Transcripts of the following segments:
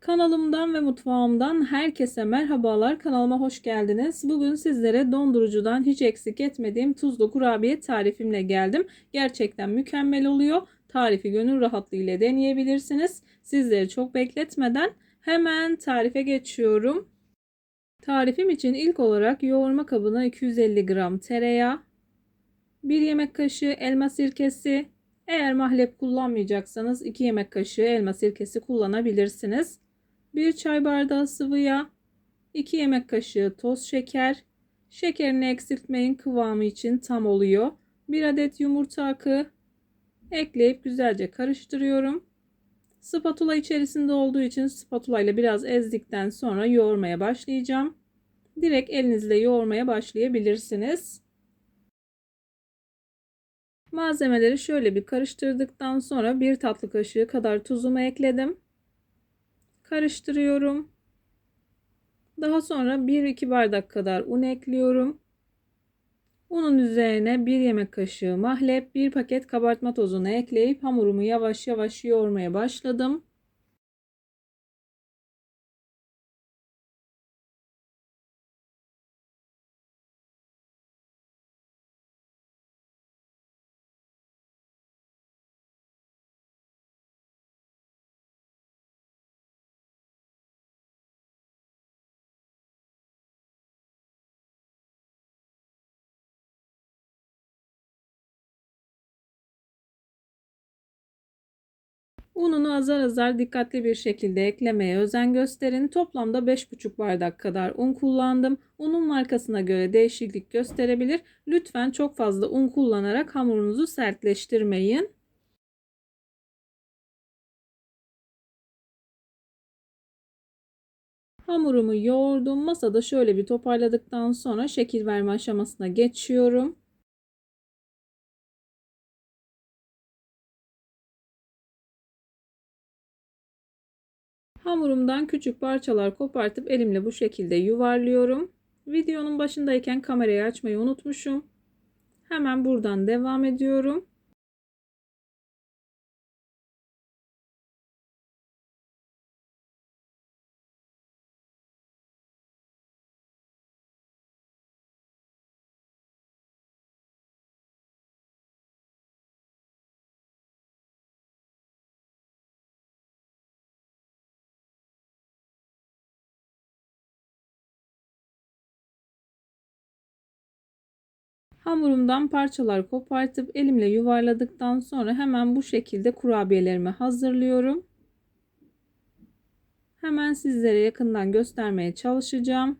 Kanalımdan ve mutfağımdan herkese merhabalar. Kanalıma hoş geldiniz. Bugün sizlere dondurucudan hiç eksik etmediğim tuzlu kurabiye tarifimle geldim. Gerçekten mükemmel oluyor. Tarifi gönül rahatlığı ile deneyebilirsiniz. Sizleri çok bekletmeden hemen tarife geçiyorum. Tarifim için ilk olarak yoğurma kabına 250 gram tereyağı, 1 yemek kaşığı elma sirkesi, eğer mahlep kullanmayacaksanız 2 yemek kaşığı elma sirkesi kullanabilirsiniz. 1 çay bardağı sıvı yağ, 2 yemek kaşığı toz şeker, şekerini eksiltmeyin kıvamı için tam oluyor. 1 adet yumurta akı ekleyip güzelce karıştırıyorum. Spatula içerisinde olduğu için spatula ile biraz ezdikten sonra yoğurmaya başlayacağım. Direkt elinizle yoğurmaya başlayabilirsiniz. Malzemeleri şöyle bir karıştırdıktan sonra bir tatlı kaşığı kadar tuzumu ekledim. Karıştırıyorum. Daha sonra 1-2 bardak kadar un ekliyorum. Unun üzerine 1 yemek kaşığı mahlep, 1 paket kabartma tozunu ekleyip hamurumu yavaş yavaş yoğurmaya başladım. Ununu azar azar dikkatli bir şekilde eklemeye özen gösterin. Toplamda 5,5 bardak kadar un kullandım. Unun markasına göre değişiklik gösterebilir. Lütfen çok fazla un kullanarak hamurunuzu sertleştirmeyin. Hamurumu yoğurdum. Masada şöyle bir toparladıktan sonra şekil verme aşamasına geçiyorum. Hamurumdan küçük parçalar kopartıp elimle bu şekilde yuvarlıyorum. Videonun başındayken kamerayı açmayı unutmuşum. Hemen buradan devam ediyorum. Hamurumdan parçalar kopartıp elimle yuvarladıktan sonra hemen bu şekilde kurabiyelerimi hazırlıyorum. Hemen sizlere yakından göstermeye çalışacağım.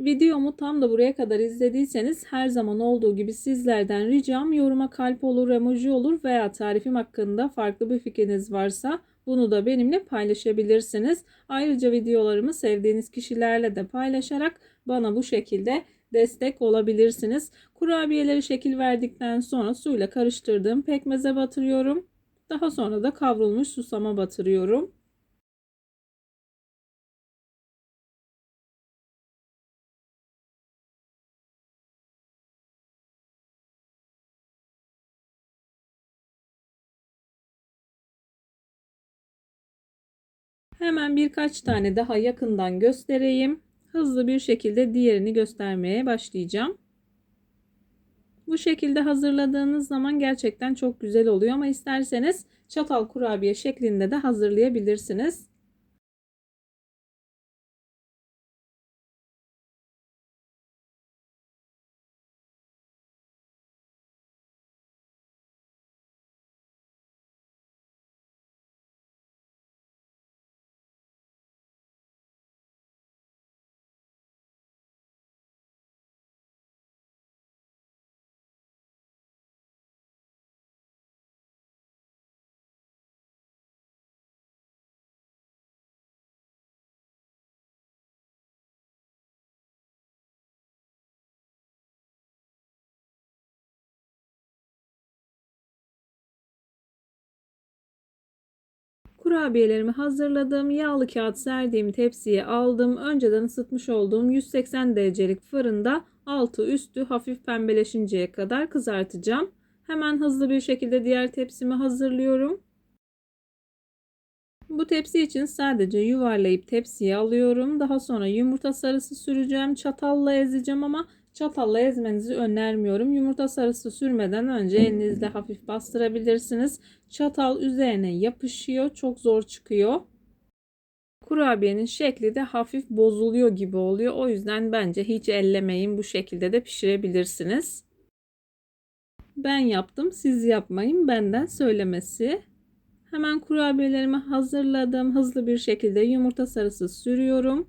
Videomu tam da buraya kadar izlediyseniz her zaman olduğu gibi sizlerden ricam yoruma kalp olur, emoji olur veya tarifim hakkında farklı bir fikriniz varsa bunu da benimle paylaşabilirsiniz. Ayrıca videolarımı sevdiğiniz kişilerle de paylaşarak bana bu şekilde destek olabilirsiniz. Kurabiyeleri şekil verdikten sonra suyla karıştırdığım pekmeze batırıyorum. Daha sonra da kavrulmuş susama batırıyorum. Hemen birkaç tane daha yakından göstereyim. Hızlı bir şekilde diğerini göstermeye başlayacağım. Bu şekilde hazırladığınız zaman gerçekten çok güzel oluyor ama isterseniz çatal kurabiye şeklinde de hazırlayabilirsiniz. Kurabiyelerimi hazırladım. Yağlı kağıt serdiğim tepsiye aldım. Önceden ısıtmış olduğum 180 derecelik fırında altı üstü hafif pembeleşinceye kadar kızartacağım. Hemen hızlı bir şekilde diğer tepsimi hazırlıyorum. Bu tepsi için sadece yuvarlayıp tepsiye alıyorum. Daha sonra yumurta sarısı süreceğim. Çatalla ezeceğim ama çatalla ezmenizi önermiyorum. Yumurta sarısı sürmeden önce elinizle hafif bastırabilirsiniz. Çatal üzerine yapışıyor. Çok zor çıkıyor. Kurabiyenin şekli de hafif bozuluyor gibi oluyor. O yüzden bence hiç ellemeyin. Bu şekilde de pişirebilirsiniz. Ben yaptım. Siz yapmayın. Benden söylemesi. Hemen kurabiyelerimi hazırladım. Hızlı bir şekilde yumurta sarısı sürüyorum.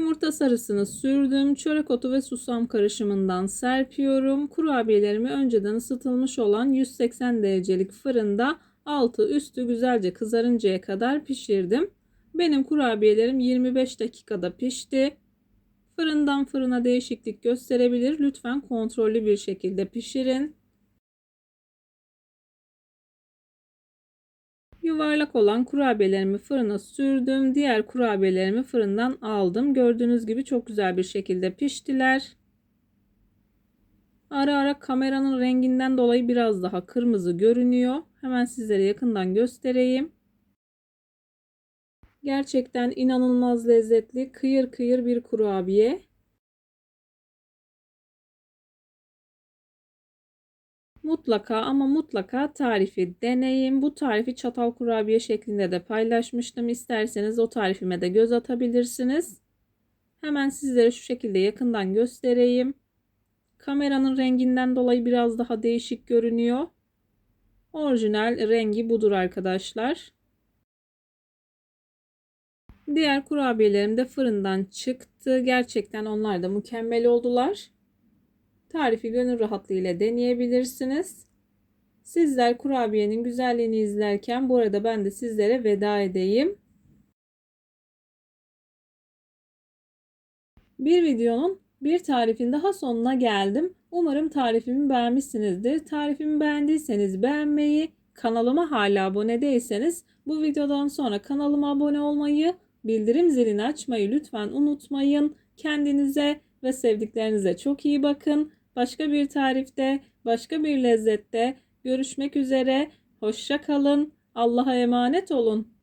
Yumurta sarısını sürdüm. Çörek otu ve susam karışımından serpiyorum. Kurabiyelerimi önceden ısıtılmış olan 180 derecelik fırında altı üstü güzelce kızarıncaya kadar pişirdim. Benim kurabiyelerim 25 dakikada pişti. Fırından fırına değişiklik gösterebilir. Lütfen kontrollü bir şekilde pişirin. Yuvarlak olan kurabiyelerimi fırına sürdüm. Diğer kurabiyelerimi fırından aldım. Gördüğünüz gibi çok güzel bir şekilde piştiler. Ara ara kameranın renginden dolayı biraz daha kırmızı görünüyor. Hemen sizlere yakından göstereyim. Gerçekten inanılmaz lezzetli, kıyır kıyır bir kurabiye. Mutlaka ama mutlaka tarifi deneyin. Bu tarifi çatal kurabiye şeklinde de paylaşmıştım. İsterseniz o tarifime de göz atabilirsiniz. Hemen sizlere şu şekilde yakından göstereyim. Kameranın renginden dolayı biraz daha değişik görünüyor. Orijinal rengi budur arkadaşlar. Diğer kurabiyelerim de fırından çıktı. Gerçekten onlar da mükemmel oldular. Tarifi gönül rahatlığıyla deneyebilirsiniz. Sizler kurabiyenin güzelliğini izlerken bu arada ben de sizlere veda edeyim. Bir videonun bir tarifin daha sonuna geldim. Umarım tarifimi beğenmişsinizdir. Tarifimi beğendiyseniz beğenmeyi, kanalıma hala abone değilseniz bu videodan sonra kanalıma abone olmayı, bildirim zilini açmayı lütfen unutmayın. Kendinize ve sevdiklerinize çok iyi bakın. Başka bir tarifte, başka bir lezzette görüşmek üzere. Hoşça kalın. Allah'a emanet olun.